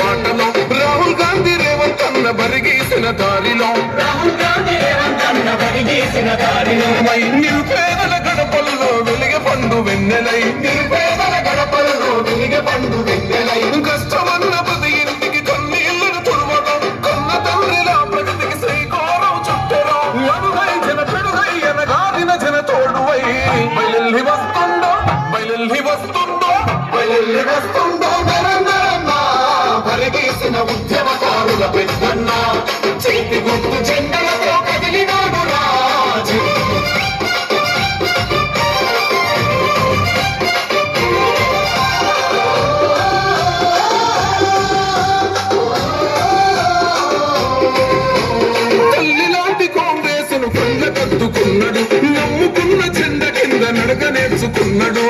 బాటలో రాహుల్ గాంధీ రేవంత్ అన్న బరిగేసిన దారిలో. రాహుల్ గాంధీ రేవంత్ అన్న బరిగీసిన దారిలో. నిరుపేదల గడపల్లో వెలిగ పండు వెన్నెలై. నిరుపేదల గడపల్లో వెలిగ పండు వెన్నెలై. కష్టమన్న పది ఇంటికి కన్నీళ్ళను తుడవటం. కన్న తల్లిలా ప్రగతికి శ్రీకారం చుట్టరో అడుగై జన పెడుగై అనగాదిన జన తోడువై. బయలెల్లి వస్తుందో బయలెల్లి వస్తుందో బయలెల్లి వస్తుందో ఉద్యమకారుల పెద్దన్న చేతి గుర్తు జెండలతో కదిలినాడు రాజు. కళ్ళ కద్దుకున్నాడు నమ్ముకున్న కింద నడక నేర్చుకున్నాడు.